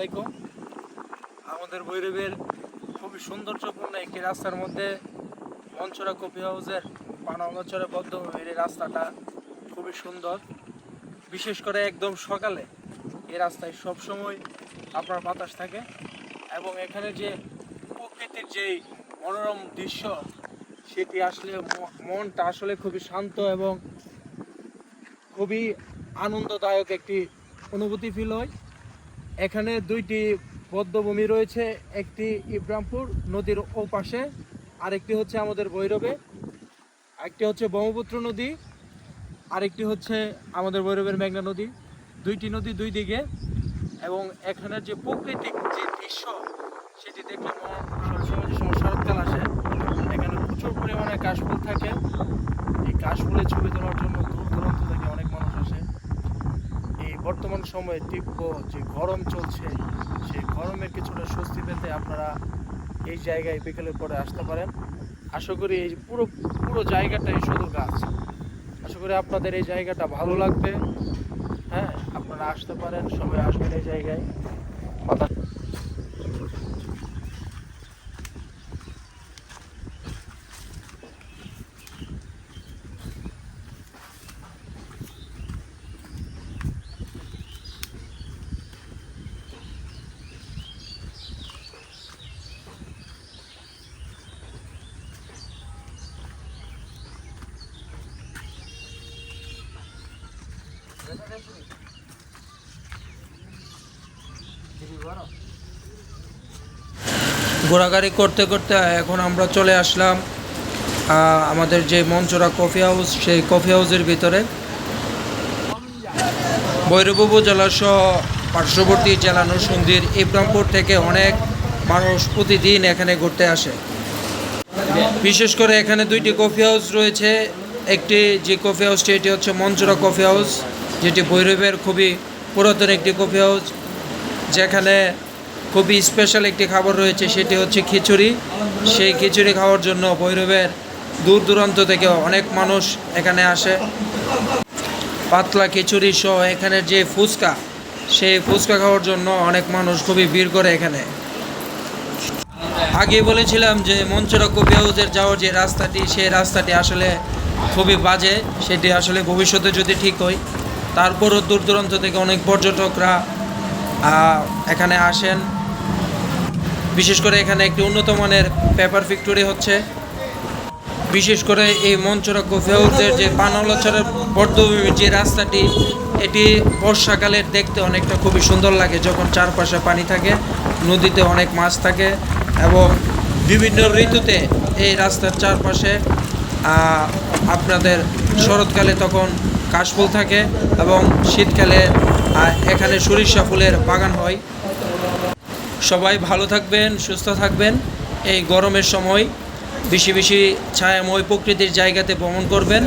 আলাইকুম। আমাদের ভৈরবের খুবই সৌন্দর্যপূর্ণ একটি রাস্তার মধ্যে মঞ্চরা কফি হাউসের পানাগঞ্চরে বদ্ধভূমির এই রাস্তাটা খুবই সুন্দর। বিশেষ করে একদম সকালে এই রাস্তায় সবসময় আপনার বাতাস থাকে এবং এখানে যে প্রকৃতির যেই মনোরম দৃশ্য, সেটি আসলে মনটা আসলে খুবই শান্ত এবং খুবই আনন্দদায়ক একটি অনুভূতি ফিল হয়। এখানে দুইটি বদ্ধভূমি রয়েছে, একটি ইব্রামপুর নদীর ওপাশে, আরেকটি হচ্ছে আমাদের ভৈরবে একটি হচ্ছে ব্রহ্মপুত্র নদী, আরেকটি হচ্ছে আমাদের ভৈরবের মেঘনা নদী। দুইটি নদী দুই দিকে এবং এখানের যে প্রাকৃতিক যে দৃশ্য, সেটি দেখলে সবসময় যে শরৎকাল আসে। এখানে প্রচুর পরিমাণে কাশফুল থাকে। এই কাশফুলের ছবি তোলার জন্য দূর দূরান্ত থেকে অনেক মানুষ আসে এই বর্তমান সময়ে তীব্র যে গরম চলছে, সেই গরমে কিছুটা স্বস্তি পেতে আপনারা এই জায়গায় বিকেলের পরে আসতে পারেন। আশা করি এই পুরো পুরো জায়গাটাই শুধু গাছ। আশা করি আপনাদের এই জায়গাটা ভালো লাগবে। হ্যাঁ আপনারা আসতে পারেন, সবাই আসবেন এই জায়গায়। ঘোরাঘুরি করতে করতে এখন আমরা চলে আসলাম আমাদের যে মঞ্চরা কফি হাউস সেই কফি হাউসের ভিতরে। ভৈরব সহ পার্শ্ববর্তী জেলা নরসিংদীর ইব্রামপুর থেকে অনেক মানুষ প্রতিদিন এখানে ঘুরতে আসে। বিশেষ করে এখানে দুইটি কফি হাউস রয়েছে। একটি যে কফি হাউসটি এটি হচ্ছে মঞ্চরা কফি হাউস যেটি ভৈরবের খুবই পুরাতন একটি কফি হাউস যেখানে খুবই স্পেশাল একটি খাবার রয়েছে, সেটি হচ্ছে খিচুড়ি। সেই খিচুড়ি খাওয়ার জন্য ভৈরবের দূর দূরান্ত থেকে অনেক মানুষ এখানে আসে। পাতলা খিচুড়ি সহ এখানের যে ফুচকা, সেই ফুচকা খাওয়ার জন্য অনেক মানুষ খুবই ভিড় করে এখানে। আগে বলেছিলাম যে মঞ্চরা কবি হাউসের যাওয়ার যে রাস্তাটি, সেই রাস্তাটি আসলে খুবই বাজে। সেটি আসলে ভবিষ্যতে যদি ঠিক হয়, তারপরও দূর দূরান্ত থেকে অনেক পর্যটকরা এখানে আসেন। বিশেষ করে এখানে একটি উন্নত মানের পেপার ফ্যাক্টরি হচ্ছে। বিশেষ করে এই মঞ্চরা কফি হাউসের যে পানলচরের বর্ধভূমির যে রাস্তাটি, এটি বর্ষাকালের দেখতে অনেকটা খুবই সুন্দর লাগে যখন চারপাশে পানি থাকে, নদীতে অনেক মাছ থাকে এবং বিভিন্ন ঋতুতে এই রাস্তার চারপাশে আপনাদের শরৎকালে তখন কাশফুল থাকে এবং শীতকালে এখানে সরিষা ফুলের বাগান হয়। সবাই ভালো থাকবেন, সুস্থ থাকবেন। এই গরমের সময় বেশি বেশি ছায়াময় প্রকৃতির জায়গাতে ভ্রমণ করবেন।